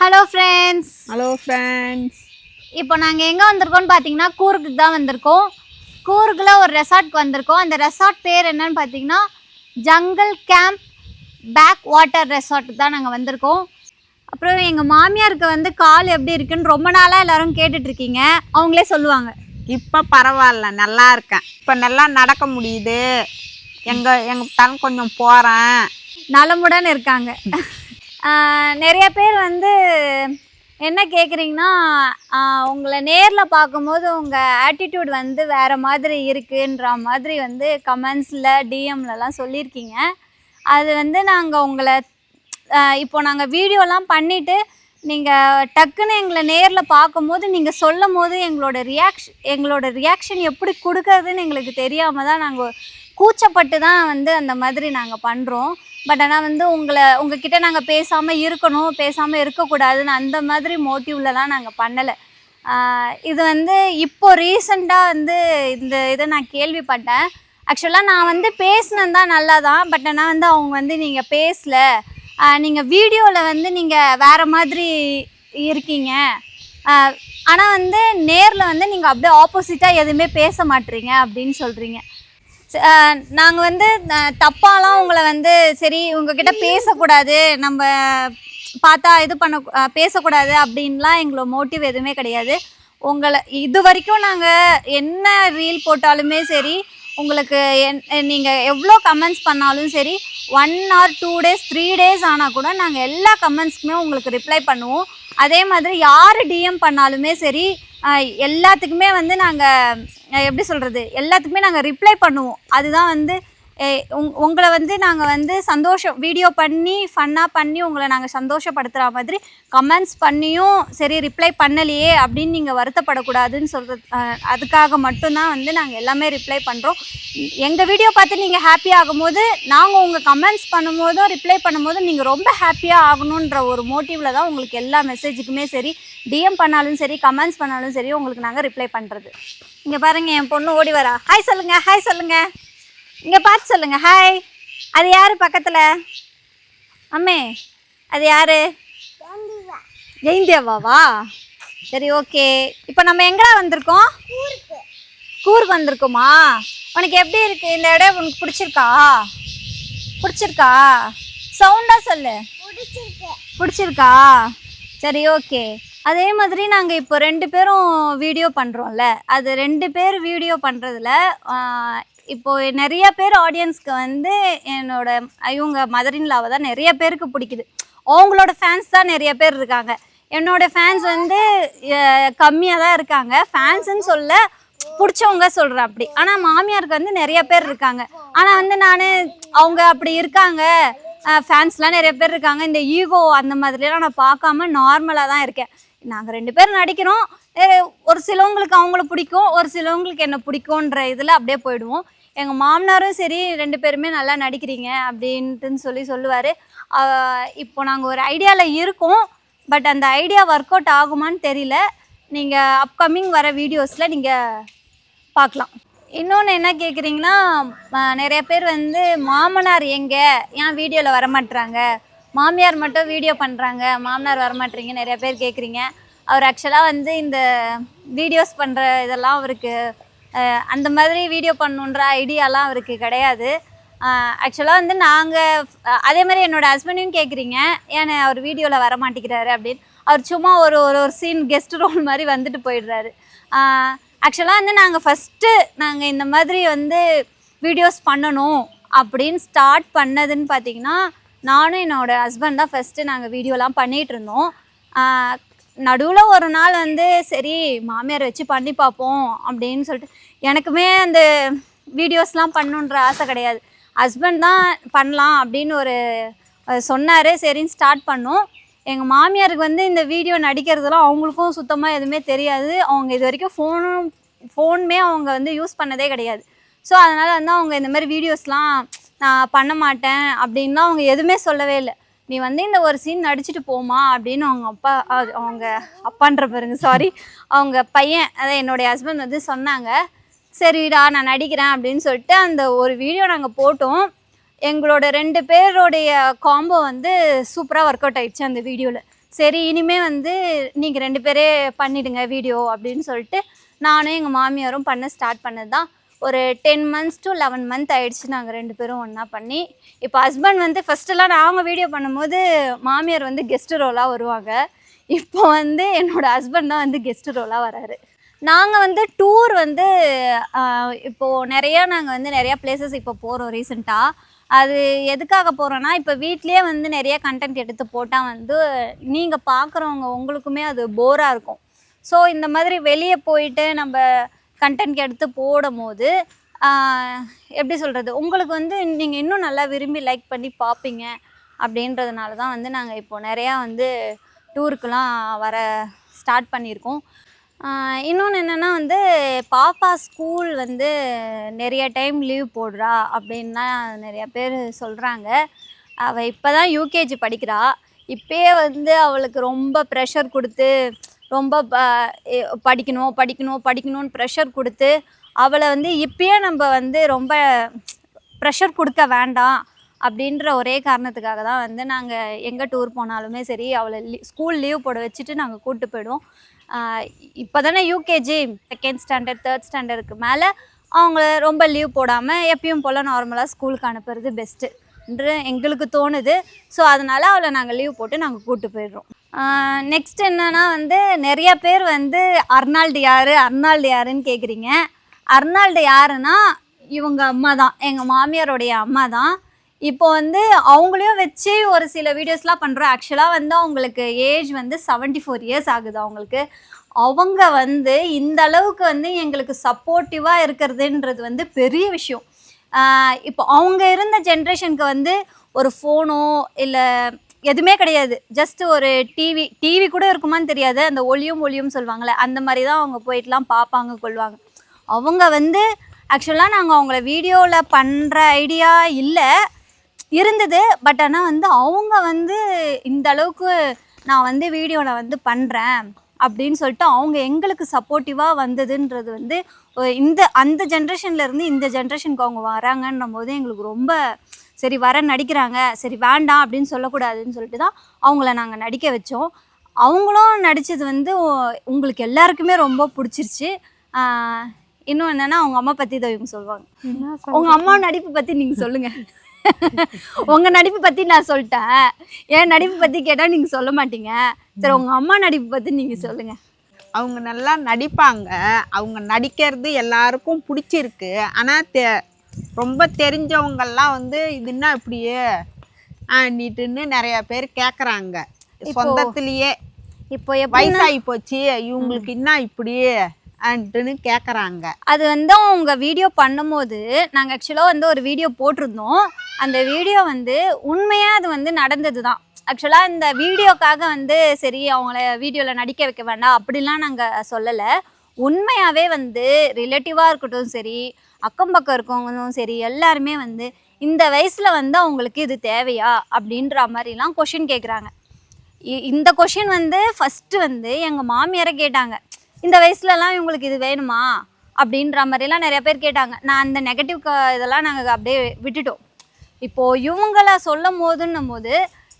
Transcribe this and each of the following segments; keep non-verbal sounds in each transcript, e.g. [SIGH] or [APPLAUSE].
Hello friends hello friends இப்போ நாங்கள் எங்கே வந்திருக்கோம்னு பார்த்தீங்கன்னா கூர்க்கு தான் வந்திருக்கோம். கூர்க்கில் ஒரு ரெசார்ட்க்கு வந்திருக்கோம். அந்த ரெசார்ட் பேர் என்னன்னு பார்த்தீங்கன்னா jungle camp back water resort தான் நாங்கள் வந்திருக்கோம். அப்புறம் எங்கள் மாமியாருக்கு வந்து கால் எப்படி இருக்குன்னு ரொம்ப நாளாக எல்லாரும் கேட்டுட்டு இருக்கீங்க. அவங்களே சொல்லுவாங்க. இப்போ பரவாயில்ல நல்லா இருக்கேன். இப்போ நல்லா நடக்க முடியுது. எங்கள் எங்கள் தான் கொஞ்சம் போகிறேன் நலமுடன் இருக்காங்க. நிறைய பேர் வந்து என்ன கேட்குறீங்கன்னா உங்களை நேரில் பார்க்கும்போது உங்கள் ஆட்டிடியூட் வந்து வேறு மாதிரி இருக்குன்ற மாதிரி வந்து கமெண்ட்ஸில் டிஎம்லலாம் சொல்லியிருக்கீங்க. அது வந்து நாங்கள் உங்களை இப்போ நாங்கள் வீடியோலாம் பண்ணிவிட்டு நீங்கள் டக்குன்னு எங்களை நேரில் பார்க்கும்போது நீங்கள் சொல்லும் போது எங்களோட ரியாக்ஷன் எங்களோட ரியாக்ஷன் எப்படி கொடுக்கறதுன்னு எங்களுக்கு தெரியாமல் தான் நாங்கள் கூச்சப்பட்டு தான் வந்து அந்த மாதிரி நாங்கள் பண்ணுறோம் பட் ஆனால் வந்து உங்களை உங்ககிட்ட நாங்கள் பேசாமல் இருக்கணும் பேசாமல் இருக்கக்கூடாதுன்னு அந்த மாதிரி மோட்டிவ்லலாம் நாங்கள் பண்ணலை. இது வந்து இப்போ ரீசண்டாக வந்து இந்த இதை நான் கேள்விப்பட்டேன். ஆக்சுவலாக நான் வந்து பேசினது தான் நல்லா தான் பட் ஆனால் வந்து அவங்க வந்து நீங்கள் பேசலை. நீங்கள் வீடியோவில் வந்து நீங்கள் வேறு மாதிரி இருக்கீங்க. ஆனால் வந்து நேரில் வந்து நீங்கள் அப்படியே ஆப்போசிட்டாக எதுவுமே பேச மாட்டீங்க அப்படின்னு சொல்கிறீங்க நாங்கள் வந்து தப்பாலாம் உங்களை வந்து சரி உங்ககிட்ட பேசக்கூடாது நம்ம பார்த்தா இது பண்ண பேசக்கூடாது அப்படின்லாம் எங்களோட மோட்டிவ் எதுவுமே கிடையாது. உங்களை இது வரைக்கும் நாங்கள் என்ன ரீல் போட்டாலுமே சரி உங்களுக்கு என் நீங்கள் எவ்வளோ கமெண்ட்ஸ் பண்ணாலும் சரி one or two days three days ஆனால் கூட நாங்கள் எல்லா கமெண்ட்ஸ்க்குமே உங்களுக்கு ரிப்ளை பண்ணுவோம். அதே மாதிரி யார் டிஎம் பண்ணாலுமே சரி எல்லாத்துக்குமே வந்து நாங்கள் எப்படி சொல்கிறது எல்லாத்துக்குமே நாங்கள் ரிப்ளை பண்ணுவோம். அதுதான் வந்து உங்களை வந்து நாங்கள் வந்து சந்தோஷம் வீடியோ பண்ணி ஃபன்னாக பண்ணி உங்களை நாங்கள் சந்தோஷப்படுத்துகிற மாதிரி கமெண்ட்ஸ் பண்ணியும் சரி ரிப்ளை பண்ணலையே அப்படின்னு நீங்கள் வருத்தப்படக்கூடாதுன்னு சொல்கிறது அதுக்காக மட்டும்தான் வந்து நாங்கள் எல்லாமே ரிப்ளை பண்ணுறோம் எங்கள் வீடியோ பார்த்து நீங்கள் ஹாப்பி ஆகும்போது நாங்கள் உங்கள் கமெண்ட்ஸ் பண்ணும்போதும் ரிப்ளை பண்ணும்போதும் நீங்கள் ரொம்ப ஹாப்பியாக ஆகணுன்ற ஒரு மோட்டிவில் தான் உங்களுக்கு எல்லா மெசேஜுக்குமே சரி டிஎம் பண்ணாலும் சரி கமெண்ட்ஸ் பண்ணாலும் சரி உங்களுக்கு நாங்கள் ரிப்ளை பண்ணுறது இங்கே பாருங்கள் என் பொண்ணு ஓடி வரா. ஹாய் சொல்லுங்கள் ஹாய் சொல்லுங்கள் இங்கே பார்த்து சொல்லுங்க. ஹாய் அது யார் பக்கத்தில்? அம்மே அது யாரு? ஜெயந்தியாவாவா? சரி ஓகே இப்போ நம்ம எங்கடா வந்திருக்கோம்? கூருக்கு வந்திருக்கோமா? உனக்கு எப்படி இருக்கு? இந்த இடம் உனக்கு பிடிச்சிருக்கா? பிடிச்சிருக்கா? சவுண்டா சொல்லு. பிடிச்சிருக்கா. சரி ஓகே அதே மாதிரி நாங்கள் இப்போ ரெண்டு பேரும் வீடியோ பண்ணுறோம்ல அது ரெண்டு பேர் வீடியோ பண்ணுறதுல இப்போ நிறைய பேர் ஆடியன்ஸ்க்கு வந்து என்னோட இவங்க மதரின்லாவை தான் நிறைய பேருக்கு பிடிக்குது. அவங்களோட ஃபேன்ஸ் தான் நிறைய பேர் இருக்காங்க. என்னோட ஃபேன்ஸ் வந்து கம்மியாக தான் இருக்காங்க. ஃபேன்ஸுன்னு சொல்ல பிடிச்சவங்க சொல்கிறேன் அப்படி. ஆனால் மாமியாருக்கு வந்து நிறைய பேர் இருக்காங்க. ஆனால் வந்து நான் அவங்க அப்படி இருக்காங்க. ஃபேன்ஸ்லாம் நிறைய பேர் இருக்காங்க. இந்த ஈகோ அந்த மாதிரிலாம் நான் பார்க்காம நார்மலாக தான் இருக்கேன். நாங்கள் ரெண்டு பேரும் நடிக்கிறோம். ஒரு சிலவங்களுக்கு அவங்கள பிடிக்கும் ஒரு சிலவங்களுக்கு என்ன பிடிக்கும்ன்ற இதில் அப்படியே போயிடுவோம். எங்கள் மாமனாரும் சரி ரெண்டு பேருமே நல்லா நடிக்கிறீங்க அப்படின்ட்டுன்னு சொல்லி சொல்லுவார். இப்போ நாங்கள் ஒரு ஐடியாவில் இருக்கோம். பட் அந்த ஐடியா ஒர்க் அவுட் ஆகுமான்னு தெரியல. நீங்கள் அப்கமிங் வர வீடியோஸில் நீங்கள் பார்க்கலாம். இன்னொன்று என்ன கேட்குறீங்கன்னா நிறைய பேர் வந்து மாமனார் எங்கே? ஏன் வீடியோவில் வரமாட்டுறாங்க மாமியார் மட்டும் வீடியோ பண்ணுறாங்க மாமனார் வரமாட்டுறீங்க நிறைய பேர் கேட்குறீங்க அவர் ஆக்சுவலாக வந்து இந்த வீடியோஸ் பண்ணுற இதெல்லாம் அவருக்கு அந்த மாதிரி வீடியோ பண்ணணுன்ற ஐடியாலாம் அவருக்கு கிடையாது. ஆக்சுவலாக வந்து நாங்கள் அதே மாதிரி என்னோட ஹஸ்பண்டையும் கேட்குறீங்க ஏன் அவர் வீடியோவில் வர மாட்டேங்கிறாரு அப்படின்னு. அவர் சும்மா ஒரு ஒரு ஒரு சீன் கெஸ்ட் ரோல் மாதிரி வந்துட்டு போயிடுறாரு. ஆக்சுவலாக வந்து நாங்கள் ஃபஸ்ட்டு நாங்கள் இந்த மாதிரி வந்து வீடியோஸ் பண்ணணும் அப்படின்னு ஸ்டார்ட் பண்ணதுன்னு பார்த்தீங்கன்னா நானும் என்னோட ஹஸ்பண்ட் தான் ஃபஸ்ட்டு நாங்கள் வீடியோலாம் பண்ணிகிட்டு இருந்தோம். நடுவில் ஒரு நாள் வந்து சரி மாமியார் வச்சு பண்ணி பார்ப்போம் அப்படின்னு சொல்லிட்டு எனக்குமே அந்த வீடியோஸ்லாம் பண்ணணுன்ற ஆசை கிடையாது. ஹஸ்பண்ட் தான் பண்ணலாம் அப்படின்னு ஒரு சொன்னார். சரின்னு ஸ்டார்ட் பண்ணோம். எங்கள் மாமியாருக்கு வந்து இந்த வீடியோ நடிக்கிறதுலாம் அவங்களுக்கும் சுத்தமாக எதுவுமே தெரியாது. அவங்க இது வரைக்கும் ஃபோனும் ஃபோனுமே அவங்க வந்து யூஸ் பண்ணதே கிடையாது. ஸோ அதனால் வந்து அவங்க இந்த மாதிரி வீடியோஸ்லாம் நான் பண்ண மாட்டேன் அப்படின்லாம் அவங்க எதுவுமே சொல்லவே இல்லை. நீ வந்து இந்த ஒரு சீன் நடிச்சுட்டு போமா அப்படின்னு அவங்க அப்பா அது அவங்க அப்பான்ற பாருங்க சாரி அவங்க பையன் அதான் என்னுடைய ஹஸ்பண்ட் வந்து சொன்னாங்க சரிடா நான் நடிக்கிறேன் அப்படின்னு சொல்லிட்டு அந்த ஒரு வீடியோ நாங்கள் போட்டோம். எங்களோட ரெண்டு பேருடைய காம்போ வந்து சூப்பராக ஒர்க் அவுட் ஆயிடுச்சு அந்த வீடியோவில் சரி இனிமே வந்து நீங்கள் ரெண்டு பேரே பண்ணிடுங்க வீடியோ அப்படின்னு சொல்லிட்டு நானும் எங்கள் மாமியாரும் பண்ண ஸ்டார்ட் பண்ணது தான் ஒரு ten months to eleven month ஆயிடுச்சு நாங்கள் ரெண்டு பேரும் ஒன்றா பண்ணி. இப்போ ஹஸ்பண்ட் வந்து ஃபஸ்ட்டெல்லாம் நாங்கள் வீடியோ பண்ணும்போது மாமியார் வந்து கெஸ்ட் ரோலாக வருவாங்க. இப்போ வந்து என்னோட ஹஸ்பண்ட் தான் வந்து கெஸ்ட் ரோலாக வராரு. நாங்கள் வந்து டூர் வந்து இப்போது நிறையா நாங்கள் வந்து நிறையா பிளேசஸ் இப்போ போகிறோம் ரீசெண்டாக அது எதுக்காக போகிறோன்னா இப்போ வீட்லேயே வந்து நிறைய கண்டென்ட் எடுத்து போட்டால் வந்து நீங்கள் பார்க்குறவங்க உங்களுக்குமே அது போராக இருக்கும். ஸோ இந்த மாதிரி வெளியே போயிட்டு நம்ம கண்டென்ட் எடுத்து போடும் போது எப்படி சொல்கிறது உங்களுக்கு வந்து நீங்கள் இன்னும் நல்லா விரும்பி லைக் பண்ணி பார்ப்பீங்க அப்படின்றதுனால தான் வந்து நாங்கள் இப்போது நிறையா வந்து டூருக்கெலாம் வர ஸ்டார்ட் பண்ணியிருக்கோம். இன்னொன்று என்னென்னா வந்து பாப்பா ஸ்கூல் வந்து நிறைய டைம் லீவ் போடுறா அப்படின்னா நிறைய பேர் சொல்கிறாங்க அவள் இப்போ தான் யூகேஜி படிக்கிறா. இப்போயே வந்து அவளுக்கு ரொம்ப ப்ரெஷர் கொடுத்து ரொம்ப படிக்கணும் படிக்கணும் படிக்கணும்னு ப்ரெஷர் கொடுத்து அவளை வந்து இப்பயே நம்ம வந்து ரொம்ப ப்ரெஷர் கொடுக்க வேண்டாம் அப்படின்ற ஒரே காரணத்துக்காக தான் வந்து நாங்கள் எங்கே டூர் போனாலுமே சரி அவளை லீ ஸ்கூல் லீவ் போட வச்சுட்டு நாங்கள் கூப்பிட்டு போயிடுவோம். இப்போ தானே யூகேஜி செகண்ட் ஸ்டாண்டர்ட் தேர்ட் ஸ்டாண்டர்டுக்கு மேலே அவங்கள ரொம்ப லீவ் போடாமல் எப்பயும் போல் நார்மலாக ஸ்கூலுக்கு அனுப்புறது பெஸ்ட்டு என்று எங்களுக்கு தோணுது. ஸோ அதனால் அவளை நாங்கள் லீவ் போட்டு நாங்கள் கூப்பிட்டு போயிடுறோம். நெக்ஸ்ட் என்னன்னா வந்து நிறைய பேர் வந்து அர்னால்டு யார் அர்னால்டு யாருன்னு கேட்குறீங்க அர்னால்டு யாருன்னா இவங்க அம்மா தான் எங்கள் மாமியாருடைய அம்மா தான். இப்போ வந்து அவங்களையும் வச்சு ஒரு சில வீடியோஸ்லாம் பண்ணுறோம் ஆக்சுவலாக வந்து அவங்களுக்கு ஏஜ் வந்து 74 ஃபோர் இயர்ஸ் ஆகுது அவங்களுக்கு. அவங்க வந்து இந்த அளவுக்கு வந்து எங்களுக்கு சப்போர்ட்டிவாக இருக்கிறதுன்றது வந்து பெரிய விஷயம். இப்போ அவங்க இருந்த ஜென்ரேஷனுக்கு வந்து ஒரு ஃபோனோ இல்லை எதுவுமே கிடையாது. ஜஸ்ட் ஒரு டிவி டிவி கூட இருக்குமான்னு தெரியாது. அந்த ஒளியும் ஒளியும் சொல்லுவாங்கள்ல அந்த மாதிரி தான் அவங்க போயிட்டுலாம் பார்ப்பாங்க கொள்வாங்க. அவங்க வந்து ஆக்சுவலாக நாங்கள் அவங்கள வீடியோவில் பண்ணுற ஐடியா இல்லை. இருந்தது. பட் ஆனால் வந்து அவங்க வந்து இந்த அளவுக்கு நான் வந்து வீடியோவில் வந்து பண்ணுறேன் அப்படின்னு சொல்லிட்டு அவங்க எங்களுக்கு சப்போர்ட்டிவாக வந்ததுன்றது வந்து இந்த அந்த ஜென்ரேஷன்லேருந்து இந்த ஜென்ரேஷனுக்கு அவங்க வராங்கன்ற போது எங்களுக்கு ரொம்ப சரி வர நடிக்கிறாங்க. சரி வேண்டாம் அப்படின்னு சொல்லக்கூடாதுன்னு சொல்லிட்டு தான் அவங்கள நாங்கள் நடிக்க வச்சோம். அவங்களும் நடித்தது வந்து உங்களுக்கு எல்லாருக்குமே ரொம்ப பிடிச்சிருச்சு. இன்னும் என்னன்னா அவங்க அம்மா பற்றி தான் இவங்க சொல்லுவாங்க. உங்க அம்மா நடிப்பு பத்தி நீங்க சொல்லுங்க. [LAUGHS] உங்க நடிப்பு பத்தி நான் சொல்லிட்டேன். என் நடிப்பு பத்தி கேட்டா நீங்க சொல்ல மாட்டீங்க. சரி உங்க அம்மா நடிப்பு பத்தி நீங்க சொல்லுங்க. அவங்க நல்லா நடிப்பாங்க. அவங்க நடிக்கிறது எல்லாருக்கும் பிடிச்சிருக்கு. ஆனால் தெ ரொம்ப தெரிஞ்சவங்கெல்லாம் வந்து இது என்ன இப்படியே? ஆண்டிட்டுன்னு நிறைய பேர் கேட்குறாங்க சொந்தத்திலேயே. இப்போ வயசாகி போச்சு. இவங்களுக்கு என்ன இப்படி ஆன்ட்டுன்னு கேட்குறாங்க அது வந்து அவங்க வீடியோ பண்ணும்போது நாங்கள் ஆக்சுவலாக வந்து ஒரு வீடியோ போட்டிருந்தோம். அந்த வீடியோ வந்து உண்மையாக அது வந்து நடந்தது தான் ஆக்சுவலாக இந்த வீடியோக்காக வந்து சரி அவங்கள வீடியோவில் நடிக்க வைக்க வேண்டாம் அப்படிலாம் நாங்கள் சொல்லலை. உண்மையாகவே வந்து ரிலேட்டிவாக இருக்கட்டும் சரி அக்கம் பக்கம் இருக்கவங்களும் சரி எல்லாருமே வந்து இந்த வயசில் வந்து அவங்களுக்கு இது தேவையா அப்படின்ற மாதிரிலாம் கொஷின் கேட்குறாங்க இ- இந்த கொஷின் வந்து ஃபஸ்ட்டு வந்து எங்கள் மாமியாரை கேட்டாங்க. இந்த வயசுலலாம் இவங்களுக்கு இது வேணுமா அப்படின்ற மாதிரிலாம் நிறைய பேர் கேட்டாங்க. நான் அந்த நெகட்டிவ் க இதெல்லாம் நாங்கள் அப்படியே விட்டுட்டோம். இப்போது இவங்கள சொல்லும் போதுன்னும் போது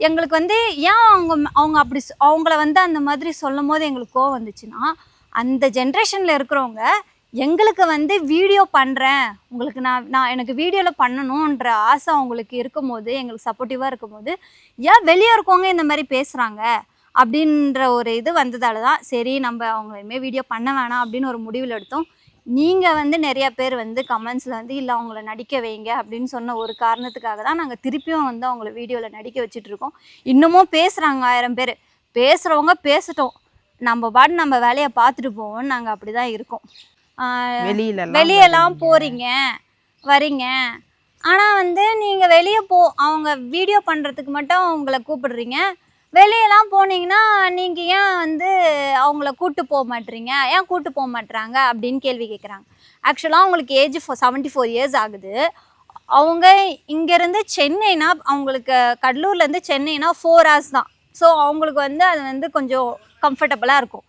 எங்களுக்கு வந்து ஏன் அவங்க அவங்க அப்படி அவங்கள வந்து அந்த மாதிரி சொல்லும் போது எங்களுக்கு கோவம் வந்துச்சுன்னா அந்த ஜென்ரேஷனில் இருக்கிறவங்க எங்களுக்கு வந்து வீடியோ பண்ணுறேன் உங்களுக்கு நான் நான் எனக்கு வீடியோவில் பண்ணணுன்ற ஆசை அவங்களுக்கு இருக்கும்போது எங்களுக்கு சப்போர்ட்டிவாக இருக்கும்போது ஏன் வெளியே இருக்கவங்க இந்த மாதிரி பேசுகிறாங்க அப்படின்ற ஒரு இது வந்ததால தான் சரி நம்ம அவங்க இனிமேல் வீடியோ பண்ண வேணாம் அப்படின்னு ஒரு முடிவில் எடுத்தோம். நீங்கள் வந்து நிறையா பேர் வந்து கமெண்ட்ஸில் வந்து இல்லை அவங்கள நடிக்க வைங்க அப்படின்னு சொன்ன ஒரு காரணத்துக்காக தான் நாங்கள் திருப்பியும் வந்து அவங்கள வீடியோவில் நடிக்க வச்சுட்ருக்கோம் இன்னமும் பேசுகிறாங்க ஆயிரம் பேர். பேசுகிறவங்க பேசட்டும். நம்ம பாட்டு நம்ம வேலையை பார்த்துட்டு போவோம் நாங்கள் அப்படி தான் இருக்கோம் வெளியெல்லாம் போகிறீங்க வரீங்க. ஆனால் வந்து நீங்கள் வெளியே போ அவங்க வீடியோ பண்ணுறதுக்கு மட்டும் அவங்கள கூப்பிடுறீங்க. வெளியெல்லாம் போனீங்கன்னா நீங்கள் ஏன் வந்து அவங்கள கூட்டு போக மாட்டீங்க? ஏன் கூட்டு போக மாட்றாங்க அப்படின்னு கேள்வி கேட்குறாங்க ஆக்சுவலாக அவங்களுக்கு ஏஜ் ஃபோ செவன்ட்டி ஃபோர் இயர்ஸ் ஆகுது. அவங்க இங்கேருந்து சென்னைனா அவங்களுக்கு கடலூர்லேருந்து சென்னைனா ஃபோர் ஹவர்ஸ் தான். ஸோ அவங்களுக்கு வந்து அது வந்து கொஞ்சம் கம்ஃபர்டபுளாக இருக்கும்.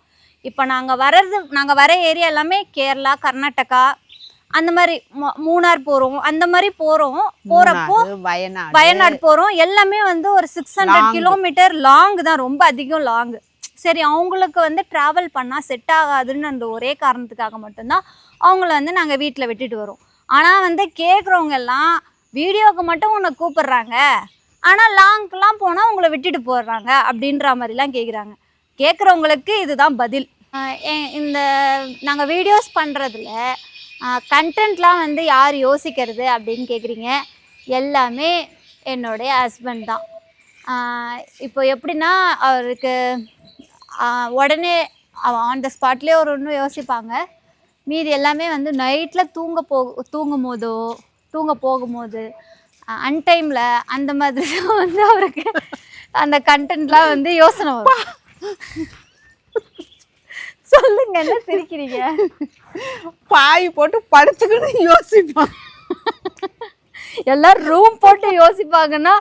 இப்போ நாங்கள் வர்றது நாங்கள் வர ஏரியா எல்லாமே கேரளா கர்நாடகா அந்த மாதிரி மூணார் போகிறோம் அந்த மாதிரி போகிறோம் போகிறப்போ வயநாடு. வயநாடு போகிறோம் எல்லாமே வந்து ஒரு சிக்ஸ் ஹண்ட்ரட். கிலோமீட்டர் லாங் தான். ரொம்ப அதிகம் லாங் சரி அவங்களுக்கு வந்து ட்ராவல் பண்ணால் செட் ஆகாதுன்னு அந்த ஒரே காரணத்துக்காக மட்டும்தான் அவங்கள வந்து நாங்கள் வீட்டில் விட்டுட்டு வரோம். ஆனால் வந்து கேட்குறவங்க எல்லாம் வீடியோவுக்கு மட்டும் உன்னை கூப்பிடுறாங்க. ஆனால் லாங்க்கெலாம் போனால் உங்களை விட்டுட்டு போடுறாங்க அப்படின்ற மாதிரிலாம் கேட்குறாங்க கேட்குறவங்களுக்கு இதுதான் பதில். இந்த நாங்கள் வீடியோஸ் பண்ணுறதுல கண்டென்ட்லாம் வந்து யார் யோசிக்கிறது அப்படின்னு கேட்குறீங்க எல்லாமே என்னுடைய ஹஸ்பண்ட் தான். இப்போ எப்படின்னா அவருக்கு உடனே ஆன் த ஸ்பாட்லேயே ஒரு ஒன்று யோசிப்பாங்க. மீதி எல்லாமே வந்து நைட்டில் தூங்க போ தூங்கும் போதோ தூங்க போகும்போது அன்டைமில் அந்த மாதிரி வந்து அவருக்கு அந்த கண்டென்ட்லாம் வந்து யோசனை வரும். சொல்லுங்க என்ன சிரிக்கிறீங்க? பாய் போட்டு படுத்துக்கிட்டு யோசிப்பான். எல்லாம் ரூம் போட்டு யோசிப்பாங்கன்னா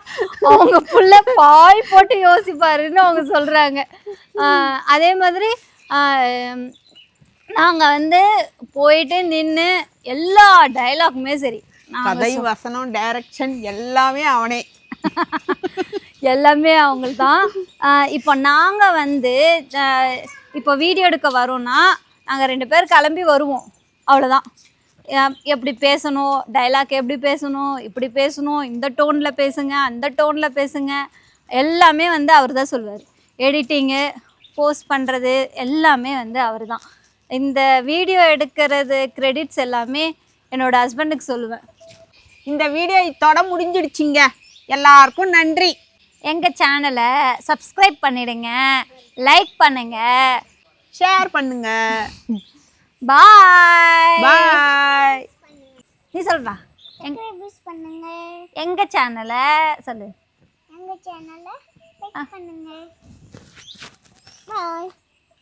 அவங்க புள்ள பாய் போட்டு யோசிப்பாருன்னு அவங்க சொல்றாங்க. ஆஹ் அதே மாதிரி ஆஹ் நாங்க வந்து போயிட்டு நின்று எல்லா டைலாக்குமே சரி. கதை வசனம் டைரக்ஷன் எல்லாமே அவனே. எல்லாமே அவங்கள்தான். தான் இப்போ நாங்கள் வந்து இப்போ வீடியோ எடுக்க வரோம்னா நாங்கள் ரெண்டு பேர் கிளம்பி வருவோம். அவ்வளோதான் எப்படி பேசணும்? டைலாக் எப்படி பேசணும்? இப்படி பேசணும்? இந்த டோனில் பேசுங்க அந்த டோனில் பேசுங்க. எல்லாமே வந்து அவர் தான் சொல்லுவார் எடிட்டிங்கு போஸ்ட் பண்ணுறது எல்லாமே வந்து அவர் தான் இந்த வீடியோ எடுக்கிறது க்ரெடிட்ஸ் எல்லாமே என்னோடய ஹஸ்பண்டுக்கு சொல்லுவேன். இந்த வீடியோ இத்தோட முடிஞ்சிடுச்சிங்க. எல்லாருக்கும் நன்றி. எங்கள் சேனலை சப்ஸ்கிரைப் பண்ணிடுங்க லைக் பண்ணுங்க. ஷேர் பண்ணுங்க. பாய் பாய் நீ சொல்றா. பண்ணுங்க. எங்க சேனலை சொல்லு. எங்க சேனலை பண்ணுங்க. பாய்